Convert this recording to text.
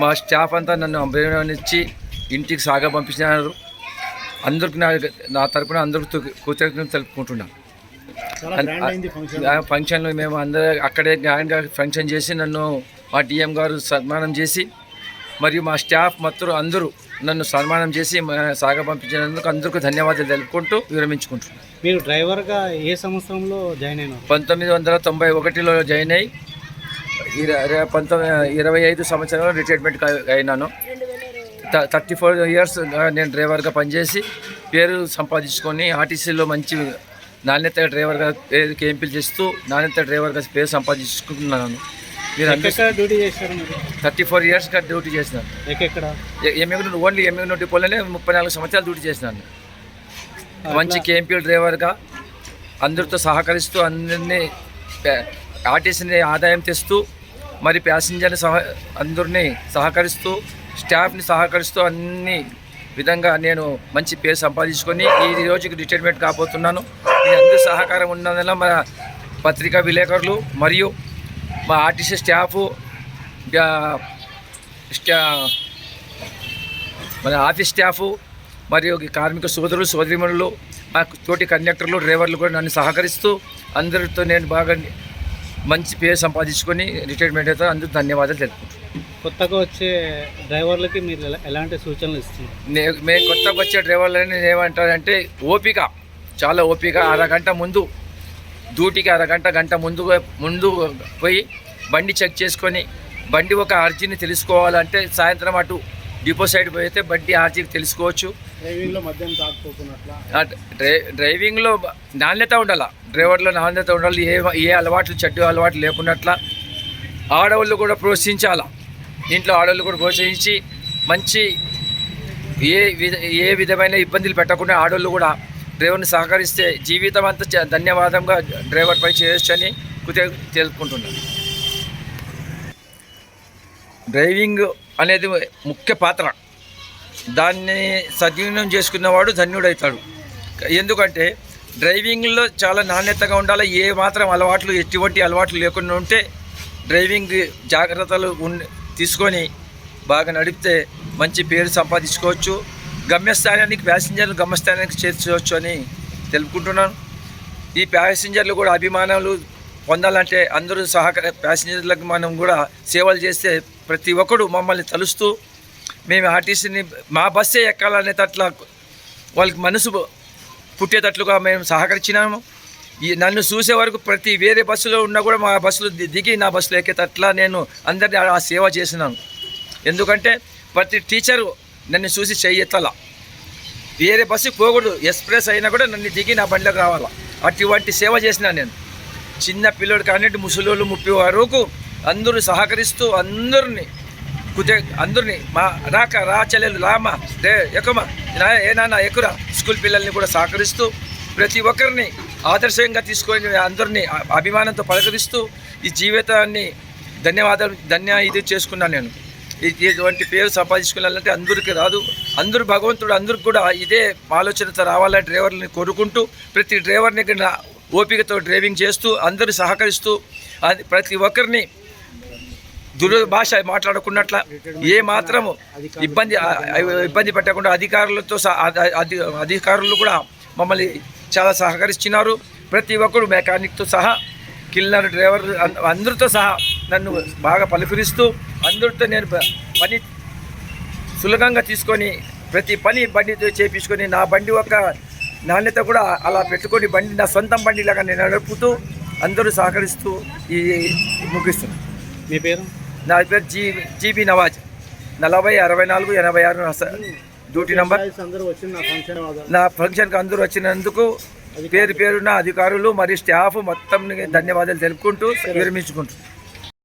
మా స్టాఫ్ అంతా నన్ను అభినందించి ఇంటికి సాగా పంపించినారు. అందరికి నా నా తరపున అందరికి కృతజ్ఞతలు తెలుపుకుంటున్నాను. ఫంక్షన్లో మేము అందరూ అక్కడే గ్రాండ్గా ఫంక్షన్ చేసి నన్ను మా డిఎం గారు సన్మానం చేసి మరియు మా స్టాఫ్ మొత్తం అందరూ నన్ను సన్మానం చేసి సాగా పంపించినందుకు అందరికీ ధన్యవాదాలు తెలుపుకుంటూ విరమించుకుంటున్నాను. మీరు డ్రైవర్గా ఏ సంవత్సరంలో జాయిన్ అయినారు? పంతొమ్మిది వందల తొంభై ఒకటిలో జాయిన్ అయ్యి పంతొమ్మిది ఇరవై ఐదు సంవత్సరాలు రిటైర్మెంట్ అయినాను. థర్టీ ఫోర్ ఇయర్స్ నేను డ్రైవర్గా పనిచేసి పేరు సంపాదించుకొని ఆర్టీసీలో మంచి నాణ్యత డ్రైవర్గా పేరు కేంపులు చేస్తూ నాణ్యత డ్రైవర్గా పేరు సంపాదించుకుంటున్నాను మీరు థర్టీ ఫోర్ ఇయర్స్గా డ్యూటీ చేసినాను. ఎంఎగ్ ఓన్లీ ఎంఎగ్ డిపోలోనే ముప్పై నాలుగు సంవత్సరాలు డ్యూటీ చేసినాను. మంచి కేఎంపీ డ్రైవర్గా అందరితో సహకరిస్తూ అందరినీ ఆర్టీసీని ఆదాయం తెస్తూ మరి ప్యాసింజర్ని సహ అందరినీ సహకరిస్తూ స్టాఫ్ని సహకరిస్తూ అన్ని విధంగా నేను మంచి పేరు సంపాదించుకొని ఈ రోజుకి రిటైర్మెంట్ కాబోతున్నాను. ఈ అందరి సహకారం ఉన్నందున మన పత్రికా విలేకరులు మరియు మా ఆర్టీసీ స్టాఫ్ స్టా మన ఆఫీస్ స్టాఫ్ మరియు కార్మిక సోదరులు సోదరిమణులు మా తోటి కండక్టర్లు డ్రైవర్లు కూడా నన్ను సహకరిస్తూ అందరితో నేను బాగా మంచి పేరు సంపాదించుకొని రిటైర్మెంట్ అయితే అందరూ ధన్యవాదాలు తెలుపుకుంటున్నాను కొత్తగా వచ్చే డ్రైవర్లకి మీరు ఎలా- ఎలాంటి సూచనలు ఇస్తున్నారు? మేము కొత్తగా వచ్చే డ్రైవర్లని నేను ఏమంటానంటే ఓపిక చాలా ఓపిక. అరగంట ముందు డ్యూటీకి అరగంట గంట ముందు ముందు పోయి బండి చెక్ చేసుకొని బండి ఒక ఆర్జీని తెలుసుకోవాలంటే సాయంత్రం అటు డిపో సైడ్ పోయితే బండి ఆర్జీకి తెలుసుకోవచ్చు. డ్రైవింగ్లో మధ్యాహ్నం తాకపోతున్నట్ల? ఆ డ్రై డ్రైవింగ్లో నాణ్యత ఉండాల? డ్రైవర్లో నాణ్యత ఉండాలి ఏ ఏ అలవాట్లు చెడ్డ అలవాట్లు లేకున్నట్ల ఆడవాళ్ళు కూడా ప్రోత్సహించాల. ఇంట్లో ఆడవాళ్ళు కూడా ప్రోత్సహించి మంచి ఏ విధ ఏ విధమైన ఇబ్బందులు పెట్టకుండా ఆడవాళ్ళు కూడా డ్రైవర్ని సహకరిస్తే జీవితం అంతా ధన్యవాదంగా డ్రైవర్ పని చేయొచ్చు అని కృతజ్ఞ తెలుపుకుంటున్నాను. డ్రైవింగ్ అనేది ముఖ్య పాత్ర. దాన్ని సద్వినియోగం చేసుకున్నవాడు ధన్యుడవుతాడు ఎందుకంటే డ్రైవింగ్లో చాలా నాణ్యతగా ఉండాలి. ఏ మాత్రం అలవాట్లు ఎటువంటి అలవాట్లు లేకుండా ఉంటే డ్రైవింగ్ జాగ్రత్తలు తీసుకొని బాగా నడిపితే మంచి పేరు సంపాదించుకోవచ్చు. గమ్యస్థానానికి ప్యాసింజర్లు గమ్యస్థానానికి చేర్చవచ్చు అని తెలుపుకుంటున్నాను. ఈ ప్యాసింజర్లు కూడా అభిమానాలు పొందాలంటే అందరూ సహకార ప్యాసింజర్లకు మనం కూడా సేవలు చేస్తే ప్రతి ఒక్కడు మమ్మల్ని తలుస్తూ మేము ఆర్టీసీని మా బస్సే ఎక్కాలనేటట్ల వాళ్ళకి మనసు పుట్టేటట్లుగా మేము సహకరించినాము. ఈ నన్ను చూసే వరకు ప్రతి వేరే బస్సులో ఉన్నా కూడా మా బస్సులు దిగి నా బస్సులో ఎక్కేటట్లా నేను అందరినీ ఆ సేవ చేసినాను. ఎందుకంటే ప్రతి టీచరు నన్ను చూసి చెయ్యెత్తలా. వేరే బస్సు పోకూడదు ఎక్స్ప్రెస్ అయినా కూడా నన్ను దిగి నా బండిలోకి రావాలా. అటువంటి సేవ చేసినా నేను. చిన్న పిల్లడు కానీ ముసలోళ్ళు ముప్పి వరకు అందరూ సహకరిస్తూ అందరిని కుదే అందరిని మా రాక రా చెల్లెలు రామా రే ఎక్కుమా నా ఏ నాన్న ఎక్కురా స్కూల్ పిల్లల్ని కూడా సహకరిస్తూ ప్రతి ఒక్కరిని ఆదర్శంగా తీసుకొని అందరినీ అభిమానంతో పలకరిస్తూ ఈ జీవితాన్ని ధన్యవాదాలు ధన్య ఇది చేసుకున్నాను నేను. ఇటువంటి పేరు సంపాదించుకోవాలంటే అందరికీ రాదు. అందరూ భగవంతుడు అందరికి కూడా ఇదే ఆలోచనతో రావాలని డ్రైవర్ని కోరుకుంటూ ప్రతి డ్రైవర్ని కూడా ఓపికతో డ్రైవింగ్ చేస్తూ అందరూ సహకరిస్తూ అది ప్రతి ఒక్కరిని దుర్భాష మాట్లాడుకున్నట్ల ఏ మాత్రము ఇబ్బంది ఇబ్బంది పెట్టకుండా అధికారులతో సహా అధికారులు కూడా మమ్మల్ని చాలా సహకరిస్తున్నారు. ప్రతి ఒక్కరు మెకానిక్తో సహా కిల్లర్ డ్రైవర్ అందరితో సహా నన్ను బాగా పలుకరిస్తూ అందరితో నేను ప- పని సులభంగా తీసుకొని ప్రతి పని బండితో చేపించుకొని నా బండి యొక్క నాణ్యత కూడా అలా పెట్టుకొని బండి నా సొంతం బండిలాగా నేను నడుపుతూ అందరూ సహకరిస్తూ ఈ ముగిస్తున్నాను. మీ పేరు? నా పేరు జీ జీబీ నవాజ్. నలభై అరవై నాలుగు ఎనభై ఆరు డ్యూటీ నంబర్. నా ఫంక్షన్కి అందరూ వచ్చినందుకు పేరు పేరున్న అధికారులు మరియు స్టాఫ్ మొత్తం ధన్యవాదాలు తెలుపుకుంటూ విరమించుకుంటున్నాను